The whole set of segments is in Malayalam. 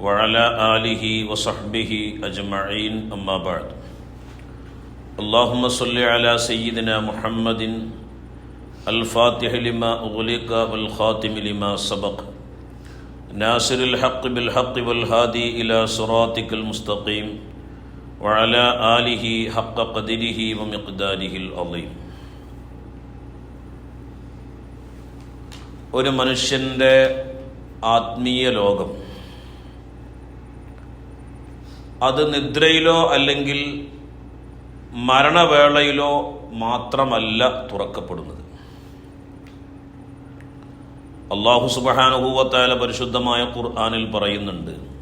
وعلى آله وصحبه أجمعين أما بعد اللهم صل على سيدنا محمد الفاتح لما أغلق والخاتم لما سبق ناصر الحق بالحق والهادي إلى صراطك المستقيم وعلى آله حق قدره ومقداره العظيم ഒരു മനുഷ്യൻ്റെ ആത്മീയ ലോകം അത് നിദ്രയിലോ അല്ലെങ്കിൽ മരണവേളയിലോ മാത്രമല്ല തുറക്കപ്പെടുന്നത്. അള്ളാഹു സുബഹാനുഭൂവത്തായ പരിശുദ്ധമായ ഖുർആാനിൽ പറയുന്നുണ്ട്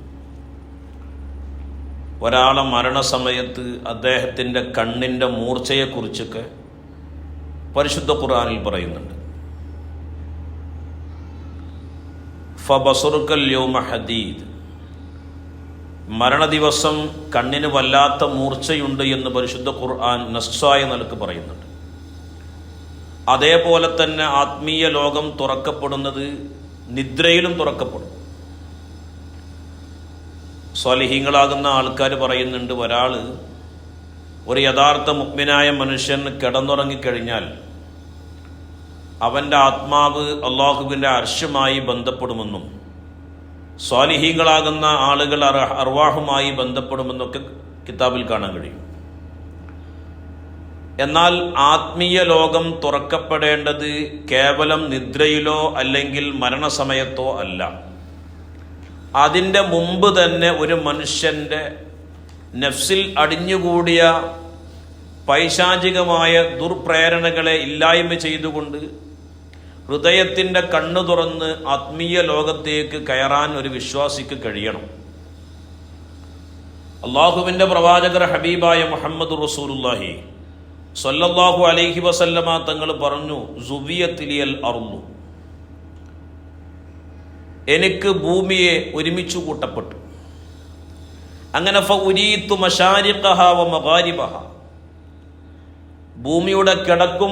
ഒരാളെ മരണസമയത്ത് അദ്ദേഹത്തിന്റെ കണ്ണിന്റെ മൂർച്ചയെക്കുറിച്ചൊക്കെ പരിശുദ്ധ ഖുർആാനിൽ പറയുന്നുണ്ട്. ഫബസുറുക്കൽ യോമ ഹദീദ്. മരണദിവസം കണ്ണിന് വല്ലാത്ത മൂർച്ചയുണ്ട് എന്ന് പരിശുദ്ധ ഖുർആൻ നസ്സായ നിലയ്ക്ക് പറയുന്നുണ്ട്. അതേപോലെ തന്നെ ആത്മീയ ലോകം തുറക്കപ്പെടുന്നത് നിദ്രയിലും തുറക്കപ്പെടും. സ്വലിഹീങ്ങളാകുന്ന ആൾക്കാർ പറയുന്നുണ്ട് ഒരാൾ ഒരു യഥാർത്ഥ മുഗ്മിനായ മനുഷ്യൻ കിടന്നുറങ്ങിക്കഴിഞ്ഞാൽ അവന്റെ ആത്മാവ് അള്ളാഹുവിന്റെ അർഷുമായി ബന്ധപ്പെടുമെന്നും സ്വാലിഹീങ്ങളാകുന്ന ആളുകൾ അർവാഹുമായി ബന്ധപ്പെടുമെന്നൊക്കെ കിതാബിൽ കാണാൻ കഴിയും. എന്നാൽ ആത്മീയ ലോകം തുറക്കപ്പെടേണ്ടത് കേവലം നിദ്രയിലോ അല്ലെങ്കിൽ മരണസമയത്തോ അല്ല. അതിന്റെ മുമ്പ് തന്നെ ഒരു മനുഷ്യന്റെ നഫ്സിൽ അടിഞ്ഞുകൂടിയ പൈശാചികമായ ദുർപ്രേരണകളെ ഇല്ലായ്മ ചെയ്തുകൊണ്ട് ഹൃദയത്തിന്റെ കണ്ണു തുറന്ന് ആത്മീയ ലോകത്തേക്ക് കയറാൻ ഒരു വിശ്വാസിക്ക് കഴിയണം. അള്ളാഹുവിന്റെ പ്രവാചകർ ഹബീബായ മുഹമ്മദ് റസൂലുല്ലാഹി സൊല്ലാഹു അലൈഹി വസല്ലമ തങ്ങൾ പറഞ്ഞു സുവിയത്തിലിയൽ അറുന്നു എനിക്ക് ഭൂമിയെ ഒരുമിച്ചു കൂട്ടപ്പെട്ടു. അങ്ങനെ വ ഭൂമിയുടെ കിടക്കും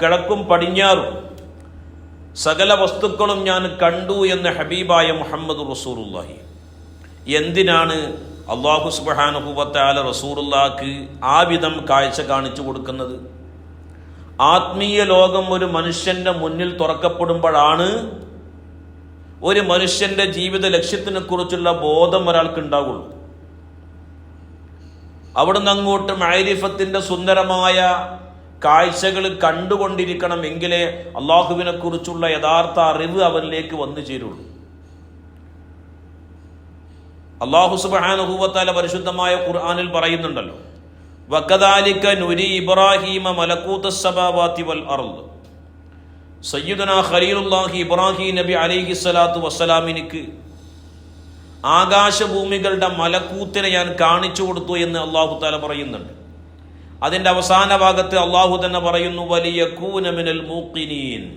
കിഴക്കും പടിഞ്ഞാറും സകല വസ്തുക്കളും ഞാൻ കണ്ടു എന്ന് ഹബീബായ മുഹമ്മദ് റസൂറുല്ലാഹി എന്തിനാണ് അള്ളാഹു സുബാനുഭവത്താല റസൂറുല്ലാക്ക് ആ വിധം കാഴ്ച കാണിച്ചു കൊടുക്കുന്നത്? ആത്മീയ ലോകം ഒരു മനുഷ്യന്റെ മുന്നിൽ തുറക്കപ്പെടുമ്പോഴാണ് ഒരു മനുഷ്യന്റെ ജീവിത ലക്ഷ്യത്തിനെ കുറിച്ചുള്ള ബോധം ഒരാൾക്ക് ഉണ്ടാകുള്ളൂ അവിടുന്ന് അങ്ങോട്ട് മൈരിഫത്തിന്റെ സുന്ദരമായ കാഴ്ചകൾ കണ്ടുകൊണ്ടിരിക്കണം എങ്കിലേ അള്ളാഹുവിനെ കുറിച്ചുള്ള യഥാർത്ഥ അറിവ് അവനിലേക്ക് വന്നു ചേരുള്ളൂ. അള്ളാഹു സുബാനുഭൂവത്താല പരിശുദ്ധമായ ഖുർആാനിൽ പറയുന്നുണ്ടല്ലോ വക്കദാലിക്ക നുരി ഇബ്രാഹീമ മലക്കൂത്ത സബാവാത്തി വൽ അർദ്. സയ്യിദുന ഖലീലുല്ലാഹി ഇബ്രാഹിം നബി അലൈഹി സ്വലാത്തു വസ്സലാമിനിക്ക് ആകാശഭൂമികളുടെ മലക്കൂത്തിനെ ഞാൻ കാണിച്ചു കൊടുത്തു എന്ന് അള്ളാഹു താല പറയുന്നുണ്ട്. അതിന്റെ അവസാന ഭാഗത്ത് അള്ളാഹു തന്നെ പറയുന്നു വലിയ കൂനമിനൽ മൂക്കിനീൻ.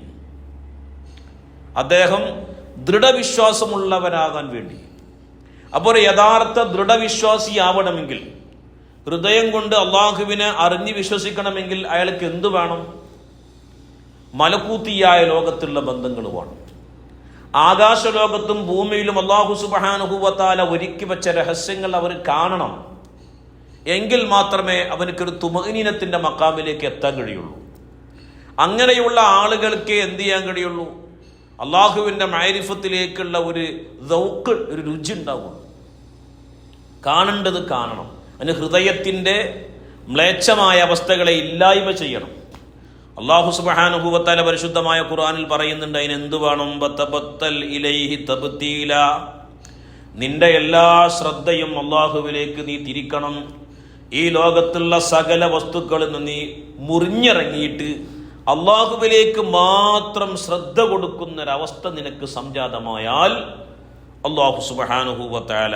അദ്ദേഹം ദൃഢവിശ്വാസമുള്ളവനാകാൻ വേണ്ടി. അപ്പോൾ ഒരു യഥാർത്ഥ ദൃഢവിശ്വാസിയാവണമെങ്കിൽ ഹൃദയം കൊണ്ട് അള്ളാഹുവിനെ അറിഞ്ഞ് വിശ്വസിക്കണമെങ്കിൽ അയാൾക്ക് എന്തു വേണം? മലക്കൂത്തിയായ ലോകത്തുള്ള ബന്ധങ്ങൾ വേണം. ആകാശലോകത്തും ഭൂമിയിലും അള്ളാഹു സുബഹാനുഭൂവത്താല ഒരുക്കി വെച്ച രഹസ്യങ്ങൾ അവർ കാണണം. എങ്കിൽ മാത്രമേ അവനക്കൊരു തുമനീനത്തിന്റെ മക്കാമിലേക്ക് എത്താൻ കഴിയുള്ളൂ. അങ്ങനെയുള്ള ആളുകൾക്ക് എന്ത് ചെയ്യാൻ കഴിയുള്ളൂ? അള്ളാഹുവിന്റെ മൈരിഫത്തിലേക്കുള്ള ഒരു ദൗക്ക് ഒരു രുചി ഉണ്ടാവുള്ളൂ. കാണേണ്ടത് കാണണം. അതിന് ഹൃദയത്തിന്റെ മ്ലേച്ഛമായ അവസ്ഥകളെ ഇല്ലായ്മ ചെയ്യണം. അള്ളാഹു സുബാനുഭൂവത്താല പരിശുദ്ധമായ ഖുറാനിൽ പറയുന്നുണ്ട് അതിന് എന്ത് വേണം? നിന്റെ എല്ലാ ശ്രദ്ധയും അള്ളാഹുവിലേക്ക് നീ തിരിക്കണം. ഈ ലോകത്തുള്ള സകല വസ്തുക്കളിൽ നിന്ന് നീ മുറിഞ്ഞിറങ്ങിയിട്ട് അള്ളാഹുവിലേക്ക് മാത്രം ശ്രദ്ധ കൊടുക്കുന്ന ഒരവസ്ഥ നിനക്ക് സംജാതമായാൽ അള്ളാഹു സുബാനുഭൂവത്താല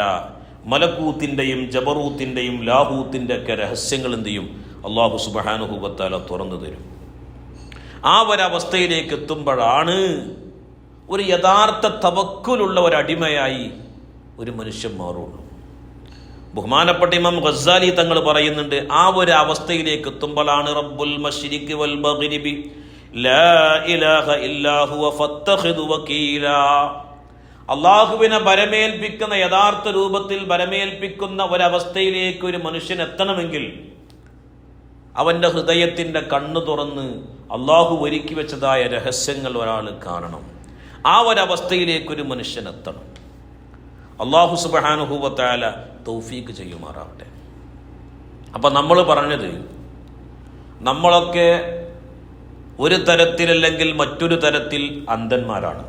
മലക്കൂത്തിന്റെയും ജബറൂത്തിന്റെയും ലാഹൂത്തിന്റെ ഒക്കെ രഹസ്യങ്ങൾ എന്ത് ചെയ്യും? അള്ളാഹു സുബഹാനുഭൂവത്താല തുറന്നു തരും. ആ ഒരവസ്ഥയിലേക്ക് എത്തുമ്പോഴാണ് ഒരു യഥാർത്ഥ തവക്കുലുള്ള ഒരടിമയായി ഒരു മനുഷ്യൻ മാറുള്ളൂ. ബഹുമാനപ്പെട്ട ഇമാം ഖസാലി തങ്ങൾ പറയുന്നുണ്ട് ആ ഒരു അവസ്ഥയിലേക്ക് എത്തുമ്പോഴാണ് റബ്ബുൽ മഷ്രിഖ് വൽ മഗ്രിബി ലാ ഇലാഹ ഇല്ലാ ഹുവ ഫത്തഖിദു വകീല. അള്ളാഹുവിനെ ബരമേൽപ്പിക്കുന്ന യഥാർത്ഥ രൂപത്തിൽ ഭരമേൽപ്പിക്കുന്ന ഒരവസ്ഥയിലേക്ക് ഒരു മനുഷ്യൻ എത്തണമെങ്കിൽ അവന്റെ ഹൃദയത്തിന്റെ കണ്ണു തുറന്ന് അള്ളാഹു ഒരുക്കി വെച്ചതായ രഹസ്യങ്ങൾ ഒരാൾ കാണണം. ആ ഒരവസ്ഥയിലേക്ക് ഒരു മനുഷ്യൻ എത്തണം. അള്ളാഹു സുബഹാനുഭൂവത്തായ തൗഫീക്ക് ചെയ്യുമാറാവട്ടെ. അപ്പം നമ്മൾ പറഞ്ഞത് നമ്മളൊക്കെ ഒരു തരത്തിലല്ലെങ്കിൽ മറ്റൊരു തരത്തിൽ അന്ധന്മാരാണ്.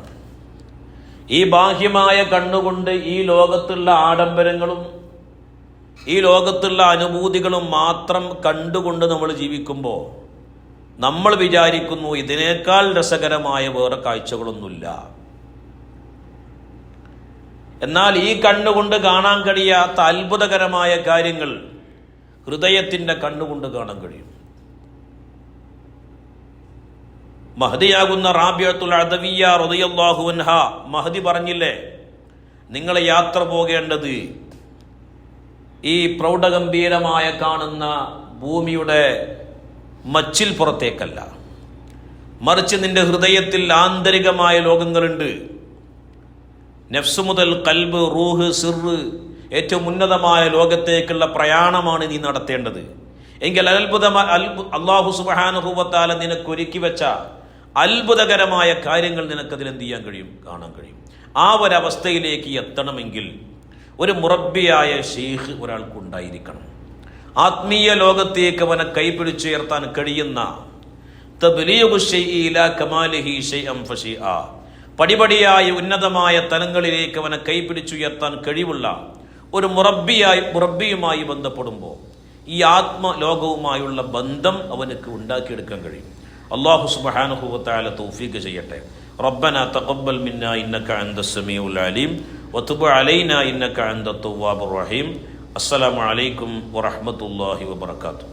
ഈ ബാഹ്യമായ കണ്ണുകൊണ്ട് ഈ ലോകത്തുള്ള ആഡംബരങ്ങളും ഈ ലോകത്തുള്ള അനുഭൂതികളും മാത്രം കണ്ടുകൊണ്ട് നമ്മൾ ജീവിക്കുമ്പോൾ നമ്മൾ വിചാരിക്കുന്നു ഇതിനേക്കാൾ രസകരമായ വേറെ കാഴ്ചകളൊന്നുമില്ല. എന്നാൽ ഈ കണ്ണുകൊണ്ട് കാണാൻ കഴിയാത്ത അത്ഭുതകരമായ കാര്യങ്ങൾ ഹൃദയത്തിന്റെ കണ്ണുകൊണ്ട് കാണാൻ കഴിയും. മഹദിയാകുന്ന റാബിയത്തുൽ അദവിയ റളിയല്ലാഹുവൻഹ മഹദി പറഞ്ഞില്ലേ? നിങ്ങൾ യാത്ര പോകേണ്ടത് ഈ പ്രൗഢഗംഭീരമായ കാണുന്ന ഭൂമിയുടെ മച്ചിൽ പുറത്തേക്കല്ല. മറിച്ച് നിന്റെ ഹൃദയത്തിൽ ആന്തരികമായ ലോകങ്ങളുണ്ട്. നെഫ്സ് മുതൽ കൽബ് റൂഹ് സിറ് ഏറ്റവും ഉന്നതമായ ലോകത്തേക്കുള്ള പ്രയാണമാണ് നീ നടത്തേണ്ടത്. എങ്കിൽ അത്ഭുതമായ അത്ഭു അള്ളാഹു സുബാനുഭൂവത്താല നിനക്ക് ഒരുക്കി വെച്ച അത്ഭുതകരമായ കാര്യങ്ങൾ നിനക്കതിൽ എന്ത് ചെയ്യാൻ കഴിയും? കാണാൻ കഴിയും. ആ ഒരവസ്ഥയിലേക്ക് എത്തണമെങ്കിൽ ഒരു മുറബിയായ ഷെയ്ഖ് ഒരാൾക്കുണ്ടായിരിക്കണം ആത്മീയ ലോകത്തേക്ക് അവനെ കൈപിടിച്ചുയർത്താൻ കഴിയുന്ന തബ്ലീഗു കമാലിഹി. പടിപടിയായി ഉന്നതമായ തലങ്ങളിലേക്ക് അവനെ കൈപിടിച്ചുയർത്താൻ കഴിവുള്ള ഒരു മുറബിയായി മുറബിയുമായി ബന്ധപ്പെടുമ്പോൾ ഈ ആത്മലോകവുമായുള്ള ബന്ധം അവനക്ക് ഉണ്ടാക്കിയെടുക്കാൻ കഴിയും അള്ളാഹു സുബഹാനുഹുവത്താല തൗഫീഖ് ചെയ്യട്ടെ ربنا تقبل منا إنك أنت السميع العليم وتب علينا إنك أنت التواب الرحيم السلام عليكم ورحمة الله وبركاته